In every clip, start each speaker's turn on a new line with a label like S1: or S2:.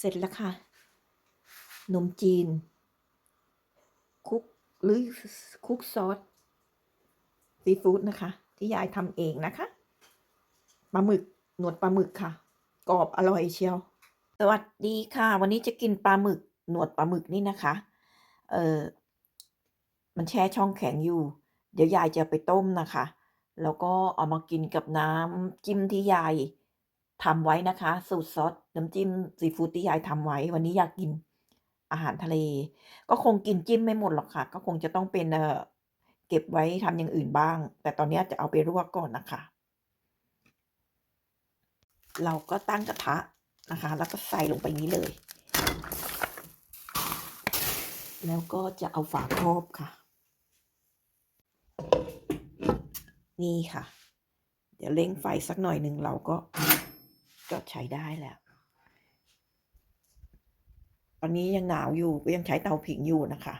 S1: เสร็จแล้วค่ะนมจีน คุกหรือคุกซอสซีฟู้ดนะคะ ที่ยายทำเองนะคะปลาหมึกหนวดปลาหมึกค่ะ กรอบอร่อยเชียว สวัสดีค่ะ วันนี้จะกินปลาหมึกหนวดปลาหมึกนี่นะคะ เออมันแช่ช่องแข็งอยู่ เดี๋ยวยายจะไปต้มนะคะ แล้วก็เอามากินกับน้ำจิ้มที่ยาย ทำไว้นะคะ สูตรซอสน้ำจิ้มซีฟู้ดที่ยายทำไว้ วันนี้อยากกินอาหารทะเล ก็คงกินจิ้มไม่หมดหรอกค่ะ ก็คงจะต้องเป็นเออเก็บไว้ทำอย่างอื่นบ้าง แต่ตอนนี้จะเอาไปลวกก่อนนะคะ เราก็ตั้งกระทะนะคะ แล้วก็ใส่ลงไปนี้เลย แล้วก็จะเอาฝาครอบค่ะ นี่ค่ะ เดี๋ยวเร่งไฟสักหน่อยหนึ่งเราก็ ก็ใช้ได้แล้ว ตอนนี้ยังหนาวอยู่ก็ยังใช้เตาผิงอยู่นะคะ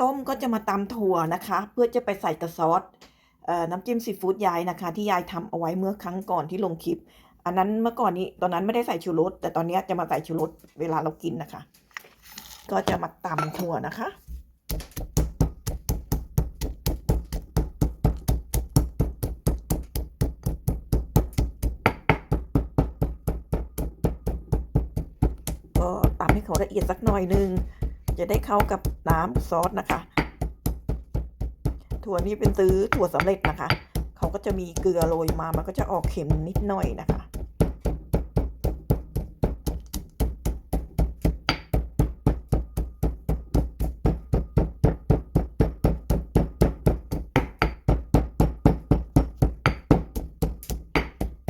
S1: ต้มก็จะมาตำถั่วนะคะ เพื่อจะไปใส่กับซอสน้ำจิ้มซีฟู้ดยายนะคะ ที่ยายทำเอาไว้เมื่อครั้งก่อนที่ลงคลิป อันนั้นเมื่อก่อนนี้ตอนนั้นไม่ได้ใส่ชูรสแต่ตอนนี้จะมาใส่ชูรสเวลาเรากินนะคะ ก็จะมาตำถั่วนะคะ ก็ตำ ให้เขาละเอียดสักหน่อยนึง จะได้เข้ากับน้ำซอสนะคะ ถั่วนี้เป็นซื้อถั่วสำเร็จนะคะ เขาก็จะมีเกลือโรยมา มันก็จะออกเค็มนิดหน่อยนะคะ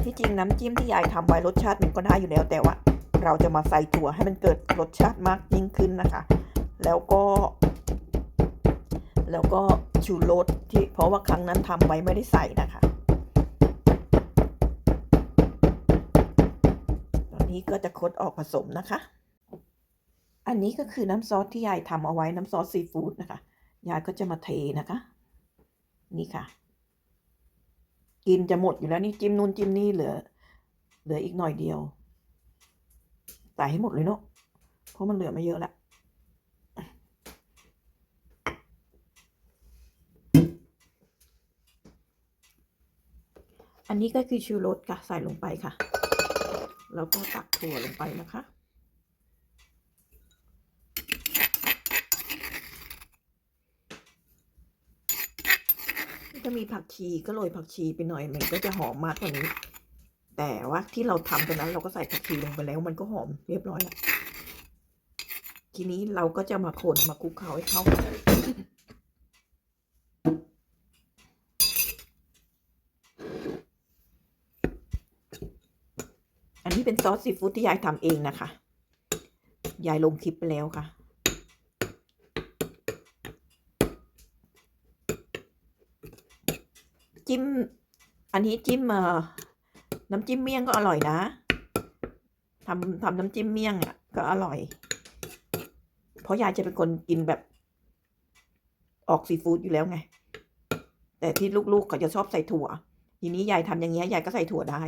S1: ที่จริงน้ำจิ้มที่ยายทำไว้รสชาติมันก็ได้อยู่แล้วแต่ว่า เราจะมาใส่ถั่วให้มันเกิดรสชาติมากยิ่งขึ้นนะคะ แล้วก็ แล้วก็ชูรสที่เพราะว่าครั้งนั้นทำไว้ไม่ได้ใส่นะคะตอนนี้ก็จะคดออกผสมนะคะ อันนี้ก็คือน้ำซอสที่ยายทำเอาไว้น้ำซอสซีฟู้ดนะคะยายก็จะมาเทนะคะ นี่ค่ะ กินจะหมดอยู่แล้วนี่จิ้มนู่นจิ้มนี่เหลือ เหลืออีกหน่อยเดียว ใส่ให้หมดเลยเนาะเพราะมันเหลือไม่เยอะแล้วอันนี้ก็คือชูรสค่ะ ใส่ลงไปค่ะ แล้วก็ตักถั่วลงไปนะคะ จะมีผักชีก็โรยผักชีไปหน่อยมันก็จะหอมมากกว่านี้ แต่ว่าที่เราทำตอนนั้นเราก็ใส่ผักชีลงไปแล้ว มันก็หอมเรียบร้อยแล้วทีนี้เราก็จะมาคนมาคลุกเคล้าให้เข้ากันอันนี้เป็นซอสซีฟู้ดที่ยายทำเองนะคะ ยายลงคลิปไปแล้วค่ะ จิ้ม อันนี้จิ้มเอ่อ น้ำจิ้มเมี่ยงก็อร่อยนะทำทำน้ำจิ้มเมี่ยงอะก็อร่อย เพราะยายจะเป็นคนกินแบบออกซีฟู้ดอยู่แล้วไง แต่ที่ลูกๆเขาจะชอบใส่ถั่ว ทีนี้ยายทำอย่างเงี้ยยายก็ใส่ถั่วได้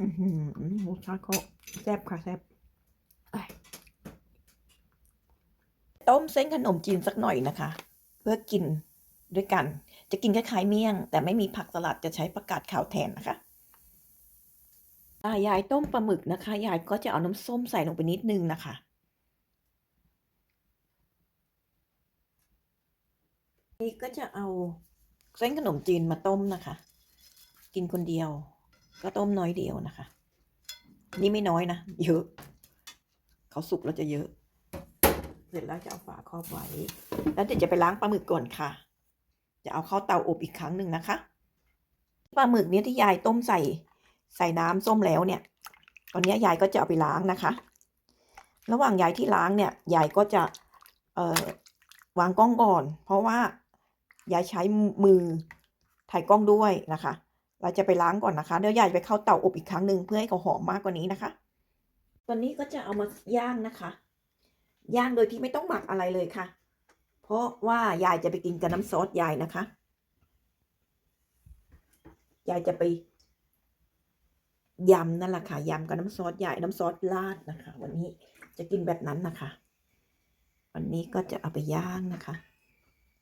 S1: อือหือรสชาติก็แซ่บค่ะแซ่บต้มเส้นขนมจีนสักหน่อยนะคะ เพื่อกิน ด้วยกัน จะกินคล้ายๆเมี่ยง แต่ไม่มีผักสลัดจะใช้ประกาศขาวแทนนะคะยายต้มปลาหมึกนะคะ ยายก็จะเอาน้ำส้มใส่ลงไปนิดนึงนะคะ นี่ก็จะเอาเส้นขนมจีนมาต้มนะคะ กินคนเดียว ก็ต้มน้อยเดียวนะคะ นี่ไม่น้อยนะ เยอะ เขาสุกแล้วจะเยอะ เสร็จแล้วจะเอาฝาครอบไว้ แล้วเดี๋ยวจะไปล้างปลาหมึกก่อนค่ะ จะเอาเข้าเตาอบอีกครั้งหนึ่งนะคะปลาหมึกเนี้ยที่ยายต้มใส่ใส่น้ำส้มแล้วเนี่ย ตอนนี้ยายก็จะเอาไปล้างนะคะ ระหว่างยายที่ล้างเนี่ยยายก็จะเอ่อวางกล้องก่อน เพราะว่ายายใช้มือถ่ายกล้องด้วยนะคะ เราจะไปล้างก่อนนะคะเดี๋ยวยายไปเข้าเตาอบอีกครั้งหนึ่งเพื่อให้เขาหอมมากกว่านี้นะคะ ตอนนี้ก็จะเอามาย่างนะคะ ย่างโดยที่ไม่ต้องหมักอะไรเลยค่ะ เพราะว่ายายจะไปกินกับน้ำซอสยายนะคะ ยายจะไปยำนั่นแหละค่ะยำกับน้ำซอสใหญ่น้ำซอสราดนะคะ วันนี้จะกินแบบนั้นนะคะ วันนี้ก็จะเอาไปย่างนะคะ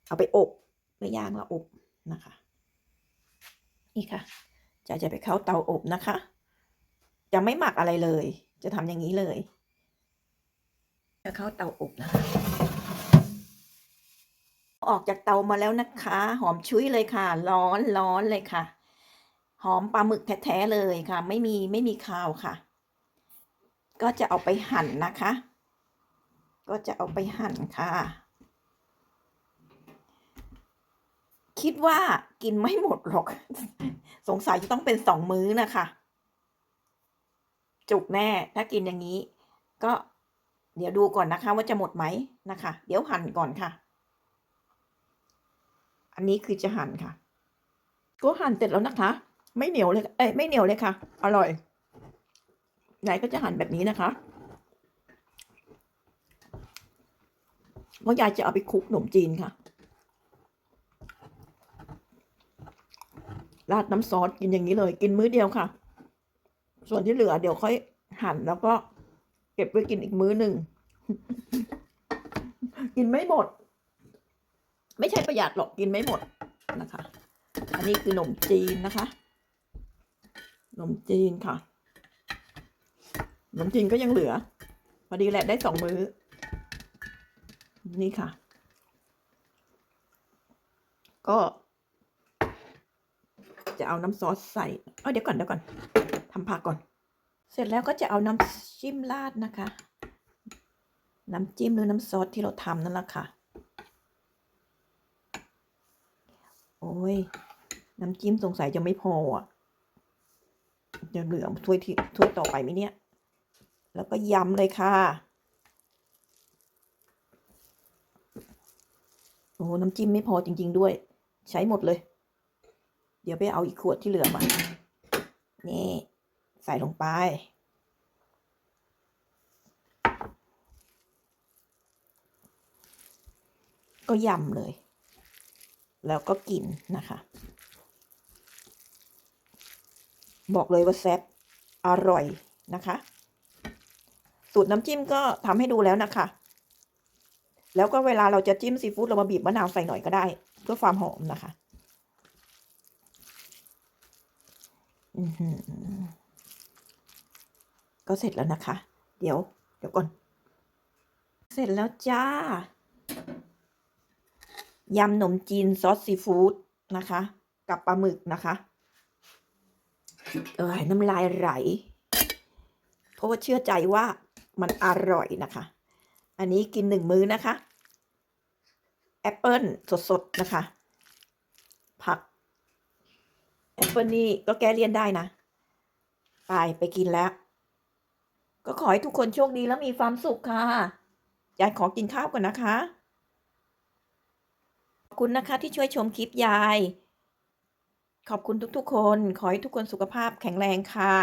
S1: เอาไปอบไม่ย่างล้วอบนะคะ นี่ค่ะ จะจะไปเข้าเตาอบนะคะ จะไม่หมักอะไรเลย จะทำอย่างนี้เลย จะเข้าเตาอบนะคะ ออกจากเตามาแล้วนะคะ หอมชุ้ยเลยค่ะ ร้อนร้อนเลยค่ะ หอมปลาหมึกแท้ๆเลยค่ะ ไม่มีไม่มีคาวค่ะ ก็จะเอาไปหั่นนะคะ ก็จะเอาไปหั่นค่ะ คิดว่ากินไม่หมดหรอก สงสัยจะต้องเป็นสองมื้อนะคะ จุกแน่ถ้ากินอย่างนี้ ก็เดี๋ยวดูก่อนนะคะว่าจะหมดไหมนะคะ เดี๋ยวหั่นก่อนค่ะ อันนี้คือจะหั่นค่ะ ก็หั่นเสร็จแล้วนะคะ ไม่เหนียวเลย เอ้ยไม่เหนียวเลยค่ะ อร่อยยายก็จะหั่นแบบนี้นะคะเพราะยายจะเอาไปคลุกขนมจีนค่ะ ราดน้ำซอสกินอย่างนี้เลย กินมื้อเดียวค่ะ ส่วนที่เหลือเดี๋ยวค่อยหั่นแล้วก็เก็บไว้กินอีกมื้อหนึ่ง กินไม่หมด ไม่ใช่ประหยัดหรอกกินไม่หมดนะคะ อันนี้คือขนมจีนนะคะขนมจีนค่ะขนมจีนก็ยังเหลือพอดีแหละได้สองมื้อ นี่ค่ะ ก็ จะเอาน้ำซอสใส่เอ้เดี๋ยวก่อนเดี๋ยวก่อนทำผักก่อน เสร็จแล้วก็จะเอาน้ำจิ้มราดนะคะ น้ำจิ้มหรือน้ำซอสที่เราทำนั่นแหละค่ะ โอ้ ย น้ำจิ้มสงสัยจะไม่พออะจะเหลือถ้วยที่ถ้วยต่อไปไหมเนี่ย แล้วก็ยำเลยค่ะ โอ้น้ำจิ้มไม่พอจริง ๆด้วย ใช้หมดเลย เดี๋ยวไปเอาอีกขวดที่เหลือมา นี่ ใส่ลงไปก็ยำเลย แล้วก็กินนะคะ บอกเลยว่าแซ่บอร่อยนะคะ สูตรน้ำจิ้มก็ทำให้ดูแล้วนะคะ แล้วก็เวลาเราจะจิ้มซีฟู้ดเรามาบีบมะนาวใส่หน่อยก็ได้ เพื่อความหอมนะคะก็เสร็จแล้วนะคะ เดี๋ยว เดี๋ยวก่อน เสร็จแล้วจ้า ยำขนมจีนซอสซีฟู้ดนะคะ กับปลาหมึกนะคะเอ้ยน้ำลายไหลเพราะว่าเชื่อใจว่ามันอร่อยนะคะ อันนี้กินหนึ่งมื้อนะคะแอปเปิลสดๆนะคะ ผักแอปเปิลนี่ก็แก้เลี่ยนได้นะ ไปไปกินแล้ว ก็ขอให้ทุกคนโชคดีแล้วมีความสุขค่ะยายขอกินข้าวก่อนนะคะ คุณนะคะที่ช่วยชมคลิปยาย ขอบคุณทุกๆคน ขอให้ทุกคนสุขภาพแข็งแรงค่ะ